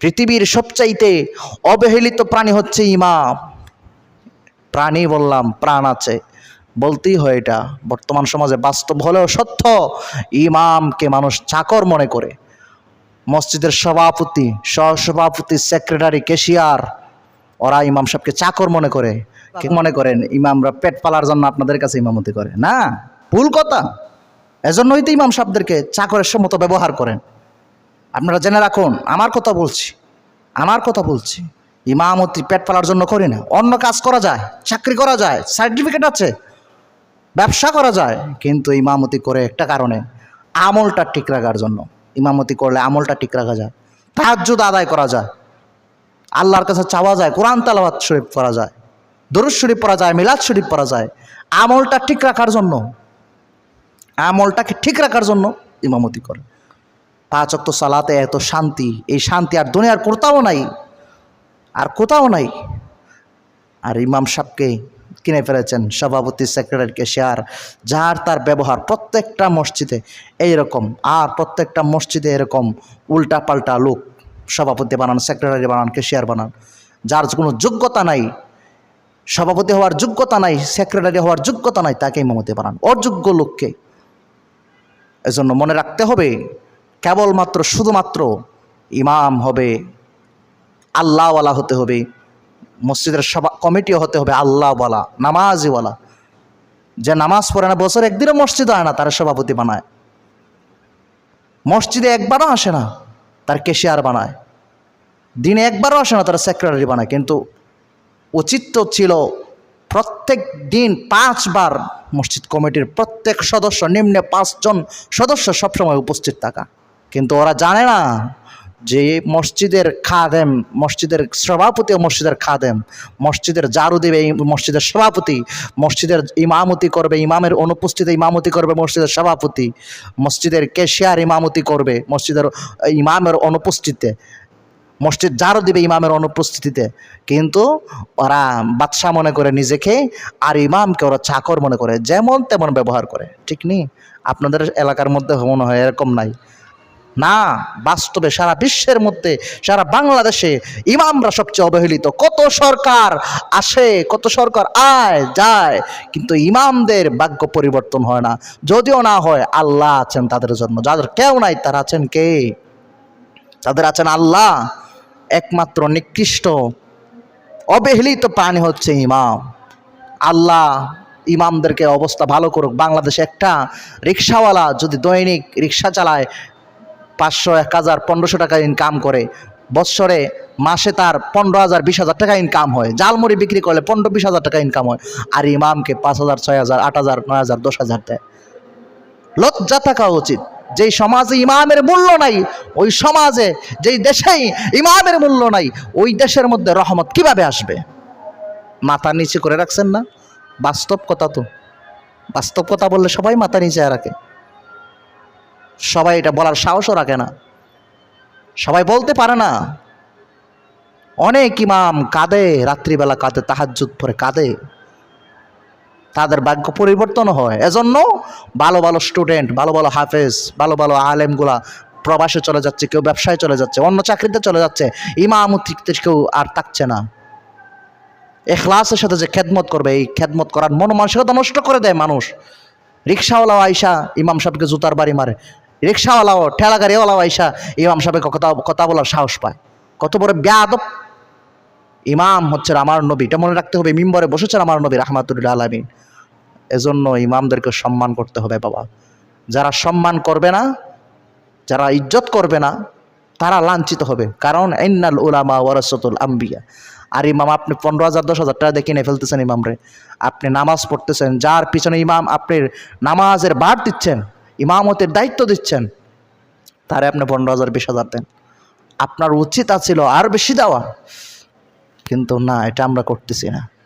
পৃথিবীর সবচাইতে অবহেলিত প্রাণী হচ্ছে ইমাম। প্রাণী বললাম, প্রাণ আছে। বলতেই হয় এটা। বর্তমান সমাজে বাস্তব হলেও সত্য, ইমামকে মানুষ চাকর মনে করে। মসজিদের সভাপতি, সহসভাপতি, সেক্রেটারি কেশিয়ার ওরা ইমাম সাহেবকে চাকর মনে করে। মনে করেন, ইমামরা পেট পালার জন্য আপনাদের কাছে ইমামতি করে। না, ভুল কথা। এজন্যই তো ইমাম সাহেবদেরকে চাকরের মতো ব্যবহার করেন। আপনারা জেনে রাখুন, আমার কথা বলছি। আমার কথা বলছি। ইমামতি পেট পালার জন্য করি না। অন্য কাজ করা যায়, চাকরি করা যায় সার্টিফিকেট আছে, ব্যবসা করা যায়, কিন্তু ইমামতি করে একটা কারণে, আমলটা ঠিক রাখার জন্য। ইমামতি করলে আমলটা ঠিক রাখা যায়, তাহাজ্জুদ আদায় করা যায়। আল্লাহর কাছে চাওয়া যায়, কোরআন তালাবাত শরীফ করা যায়, দরুদ শরীফ পড়া যায়, মিলাদ শরীফ পড়া যায়। আমলটা ঠিক রাখার জন্য, আমলটাকে ঠিক রাখার জন্য ইমামতি করে। পাঁচ অক্ত সালাতে এত শান্তি, এই শান্তি আর দুনিয়ার কোথাও নাই, আর কোথাও নাই। আর ইমাম সাহেবকে কিনে ফেলেছেন, সভাপতি সেক্রেটারিকে শেয়ার, যার তার ব্যবহার প্রত্যেকটা মসজিদে এইরকম, আর প্রত্যেকটা মসজিদে এরকম উল্টা পাল্টা লোক, সভাপতি বানান, সেক্রেটারি বানান কেশিয়ার বানান, যার কোনো যোগ্যতা নাই, সভাপতি হওয়ার যোগ্যতা নাই, সেক্রেটারি হওয়ার যোগ্যতা নাই, তাকে ইমামতি বানান। অযোগ্য লোককে। এজন্য মনে রাখতে হবে কেবলমাত্র, শুধুমাত্র ইমাম হবে, আল্লাহওয়ালা হতে হবে, মসজিদের সভা, কমিটিও হতে হবে আল্লাহওয়ালা, নামাজিওয়ালা। যে নামাজ পড়ে না, বছর একদিনও মসজিদ হয় না, তার সভাপতি বানায়। মসজিদে একবারও আসে না, তার কেশিয়ার বানায়। দিনে একবারও আসে না, তার সেক্রেটারি বানায়। কিন্তু উচিত ছিল প্রত্যেক দিন পাঁচবার মসজিদ কমিটির প্রত্যেক সদস্য, নিম্নে পাঁচজন সদস্য সবসময় উপস্থিত থাকা। কিন্তু ওরা জানে না যে মসজিদের খাদেম, মসজিদের সভাপতি ও মসজিদের খাদেম। মসজিদের জারু দেবে মসজিদের সভাপতি, মসজিদের ইমামতি করবে, ইমামের অনুপস্থিতিতে ইমামতি করবে মসজিদের সভাপতি, মসজিদের কেশিয়ার ইমামতি করবে মসজিদের ইমামের অনুপস্থিতিতে। মসজিদ জারো দিবে ইমামের অনুপস্থিতিতে। কিন্তু ওরা বাদশাহ মনে করে নিজেকে আর ইমামকে ওরা চাকর মনে করে, যেমন তেমন ব্যবহার করে। ঠিক নেই আপনাদের এলাকার মধ্যে মনে হয় এরকম নাই। না, বাস্তবে সারা বিশ্বের মধ্যে, সারা বাংলাদেশে ইমামরা সবচেয়ে অবহেলিত। কত সরকার আসে, কত সরকার আয়, যায়, কিন্তু ইমামদের ভাগ্য পরিবর্তন হয় না। যদিও না হয়, আল্লাহ আছেন তাদের জন্য। যাদের কেউ নাই, তারা আছেন কে? তাদের আছেন আল্লাহ। একমাত্র নিকৃষ্ট, অবহেলিত প্রাণী হচ্ছে ইমাম। আল্লাহ ইমামদেরকে অবস্থা ভালো করুক। বাংলাদেশে একটা রিক্সাওয়ালা যদি দৈনিক রিক্সা চালায় পাঁচশো, এক হাজার, পনেরোশো টাকা ইনকাম করে। বৎসরে মাসে তার পনেরো হাজার, বিশ হাজার টাকা ইনকাম হয়। জালমুড়ি বিক্রি করলে পনেরো, বিশ হাজার টাকা ইনকাম হয়। আর ইমামকে পাঁচ হাজার, ছয় হাজার, আট হাজার, নয় হাজার, দশ হাজার দেয়। লজ্জা থাকা উচিত। যেই সমাজে ইমামের মূল্য নাই, ওই সমাজে যেই দেশেই ইমামের মূল্য নাই, ওই দেশের মধ্যে রহমত কীভাবে আসবে? মাথা নিচে করে রাখছেন না? বাস্তব কথা তো। বাস্তব কথা বললে সবাই মাথা নিচে রাখে। সবাই এটা বলার সাহসও রাখে না। সবাই বলতে পারে না। অনেক ইমাম কাঁদে, রাত্রিবেলা কাঁদে, তাহাজ্জুদ পরে কাঁদে। তাদের ভাগ্য পরিবর্তন হয়। এজন্য ভালো ভালো স্টুডেন্ট ভালো ভালো হাফেজ, ভালো ভালো আলেমগুলা প্রবাসে চলে যাচ্ছে, কেউ ব্যবসায় চলে যাচ্ছে, অন্য চাকরিতে চলে যাচ্ছে। ইমাম ইমামতিতে কেউ আর থাকছে না। এখলাসের সাথে যে খেদমত করবে, এই খেদমত করার মন মানসিকতা নষ্ট করে দেয় মানুষ। রিক্সাওয়ালাও আইসা ইমাম সাহেবকে জুতার বাড়ি মারে। রিক্সাওয়ালাও ঠেলা গাড়িওয়ালাও আইসা ইমাম সাহেবকে কথা কথা বলার সাহস পায়। কত বড় ব্যাদব। ইমাম হচ্ছে আমার নবী। এটা মনে রাখতে হবে, মিম্বরে বসেছেন আমার নবী রাহমাতুল্লাহ আলমিন। এজন্য ইমামদেরকে সম্মান করতে হবে বাবা। যারা সম্মান করবে না, যারা ইজ্জত করবে না, তারা লাঞ্ছিত হবে। কারণ ইন্নাল উলামা ওয়ারাসতুল আম্বিয়া। আর ইমাম, আপনি পনেরো হাজার, দশ হাজার টাকা কিনে ফেলতেছেন ইমামরে। আপনি নামাজ পড়তেছেন, যার পিছনে ইমাম, আপনি নামাজের বার দিচ্ছেন ইমামতের দায়িত্ব দিচ্ছেন, তারে আপনি পনেরো হাজার, বিশ হাজার দেন। আপনার উচিত আছিল আর বেশি দেওয়া। কিন্তু না, এটা আমরা করতেছি না।